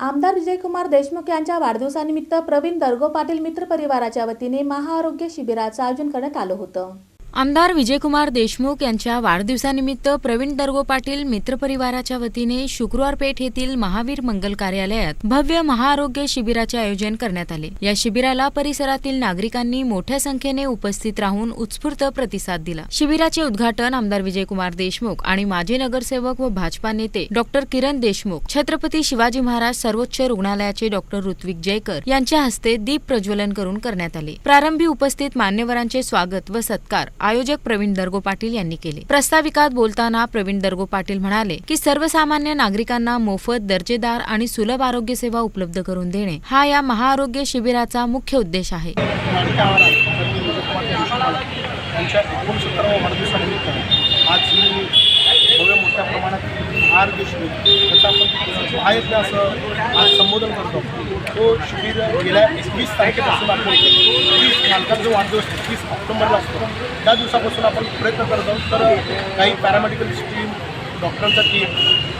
आमदार विजयकुमार देशमुख यांच्या वाढदिवसानिमित्त प्रवीण दर्गो पाटील मित्र परिवाराच्या वतीने महाआरोग्य शिबिराचं आयोजन करण्यात आलं होतं. आमदार विजयकुमार देशमुख यांच्या वाढदिवसानिमित्त प्रवीण दर्गो पाटील मित्रपरिवाराच्या वतीने शुक्रवार पेठ येथील महावीर मंगल कार्यालयात भव्य महाआरोग्य शिबिराचे आयोजन करण्यात आले. या शिबिराला परिसरातील नागरिकांनी मोठ्या संख्येने उपस्थित राहून उत्स्फूर्त प्रतिसाद दिला. शिबिराचे उद्घाटन आमदार विजयकुमार देशमुख आणि माजी नगरसेवक व भाजपा नेते डॉक्टर किरण देशमुख छत्रपती शिवाजी महाराज सर्वोच्च रुग्णालयाचे डॉक्टर ऋत्विक जयकर यांच्या हस्ते दीप प्रज्वलन करून करण्यात आले. प्रारंभी उपस्थित मान्यवरांचे स्वागत व सत्कार आयोजक प्रवीण दर्गो पाटील यांनी केले. प्रस्ताविकात बोलताना प्रवीण दर्गो पाटील म्हणाले की सर्वसामान्य नागरिकांना मोफत दर्जेदार आणि सुलभ आरोग्य सेवा उपलब्ध करून देणे हा या महाआरोग्य शिबिराचा मुख्य उद्देश आहे. आज ही मोठ्या प्रमाणात आर शिबिर त्याचं आपण महायज्ञ असं आज संबोधन करतो. तो शिबिर गेल्या एकवीस तारखेपासून आपण तीस मालकाचा जो वाढदिवस तीस ऑक्टोबरला असतो त्या दिवसापासून आपण प्रयत्न करत आहोत. तर काही पॅरामेडिकल टीम डॉक्टरांचा टीम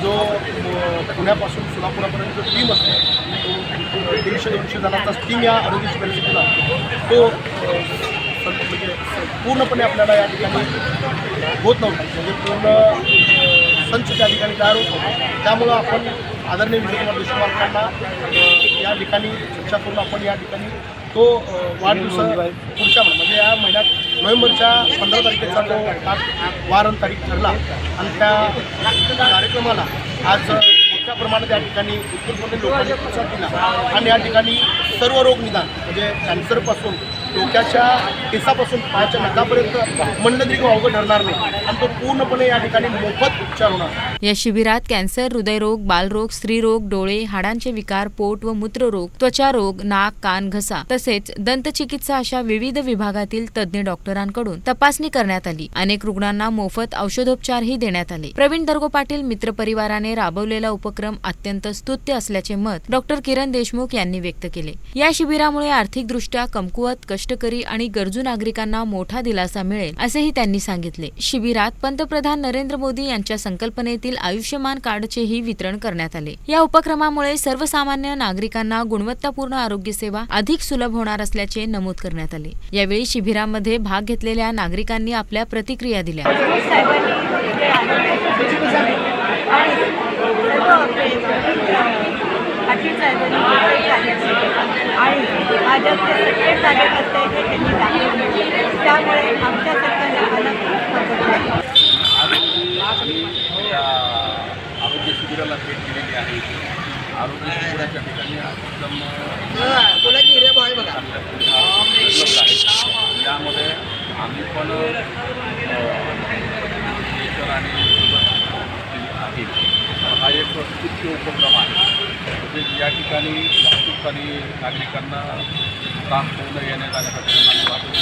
जो पुण्यापासून सोलापुरापर्यंत जो टीम असतो तो दीडशे दोनशे जणांचा टीम या आरोग्य शिबिराची तो म्हणजे पूर्णपणे आपल्याला या ठिकाणी होत नव्हता. म्हणजे पूर्ण संच त्या ठिकाणी तयार होतो. त्यामुळं आपण आदरणीय विजयकुमार देशपालकांना या ठिकाणी चर्चा करून आपण या ठिकाणी तो वाढदिवस पुढच्या म्हणजे या महिन्यात नोव्हेंबरच्या पंधरा तारखेचा जो वारण तारीख ठरला. आणि त्या कार्यक्रमाला आज मोठ्या प्रमाणात या ठिकाणी उत्कृष्टपणे लोकांनी प्रतिसाद दिला. आणि या ठिकाणी सर्व रोग निदान म्हणजे कॅन्सरपासून डोक्याच्या केसापासून पायाच्या नखापर्यंत म्हणलं अवघड ठरणार नाही. आणि तो पूर्णपणे या ठिकाणी मोफत उपचार होणार. या शिबिरात कॅन्सर हृदयरोग बालरोग स्त्रीरोग डोळे हाडांचे विकार पोट व मूत्ररोग त्वचा रोग नाक कान घसा तसेच दंतचिकित्सा अशा विविध विभागातील तज्ज्ञ डॉक्टरांकडून तपासणी करण्यात आली. अनेक रुग्णांना मोफत औषधोपचारही देण्यात आले. प्रवीण दर्गो पाटील मित्र परिवाराने राबवलेला उपक्रम अत्यंत स्तुत्य असल्याचे मत डॉक्टर किरण देशमुख यांनी व्यक्त केले. या शिबिरामुळे आर्थिकदृष्ट्या कमकुवत कष्टकरी आणि गरजू नागरिकांना मोठा दिलासा मिळेल असेही त्यांनी सांगितले. शिबिरात पंतप्रधान नरेंद्र मोदी यांच्या संकल्पनेतील आयुष्यमान कार्डचेही वितरण करण्यात आले. या उपक्रमामुळे सर्वसामान्य नागरिकांना गुणवत्तापूर्ण आरोग्य सेवा अधिक सुलभ होणार असल्याचे नमूद करण्यात आले. यावेळी शिबिरामध्ये भाग घेतलेल्या नागरिकांनी आपल्या प्रतिक्रिया दिल्या. साहेबांनी आणि भाजपचे सत्य कार्यकर्ते हे त्यांनी दाखवले त्यामुळे आमच्या सरकारला मला खूप मदत झाली. आम्ही या आरोग्य शिबिराला भेट दिलेली आहे. आरोग्य शिबिराच्या ठिकाणी उत्तम यामध्ये आम्ही पण आणि आहे हा एक स्तुत्य उपक्रम आहे. म्हणजे या ठिकाणी आणि नागरिकांना त्रास होऊ नये येण्या जाण्यासाठी वाहतूक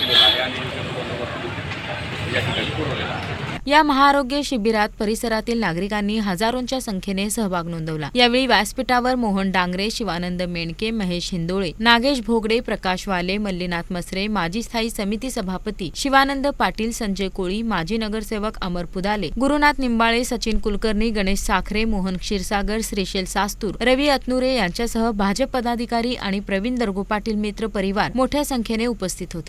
केलेला आहे आणि योग्य बंदोबस्त या ठिकाणी पुरवलेला आहे. या महाआरोग्य शिबिरात परिसरातील नागरिकांनी हजारोंच्या संख्येने सहभाग नोंदवला. यावेळी व्यासपीठावर मोहन डांगरे शिवानंद मेणके महेश हिंदोळे नागेश भोगडे प्रकाश वाले मल्लीनाथ मसरे माजी स्थायी समिती सभापती शिवानंद पाटील संजय कोळी माजी नगरसेवक अमर पुदाले गुरुनाथ निंबाळे सचिन कुलकर्णी गणेश साखरे मोहन क्षीरसागर श्रीशेल सास्तूर रवी अतनुरे यांच्यासह भाजप पदाधिकारी आणि प्रवीण दरगो पाटील मित्र परिवार मोठ्या संख्येने उपस्थित होते.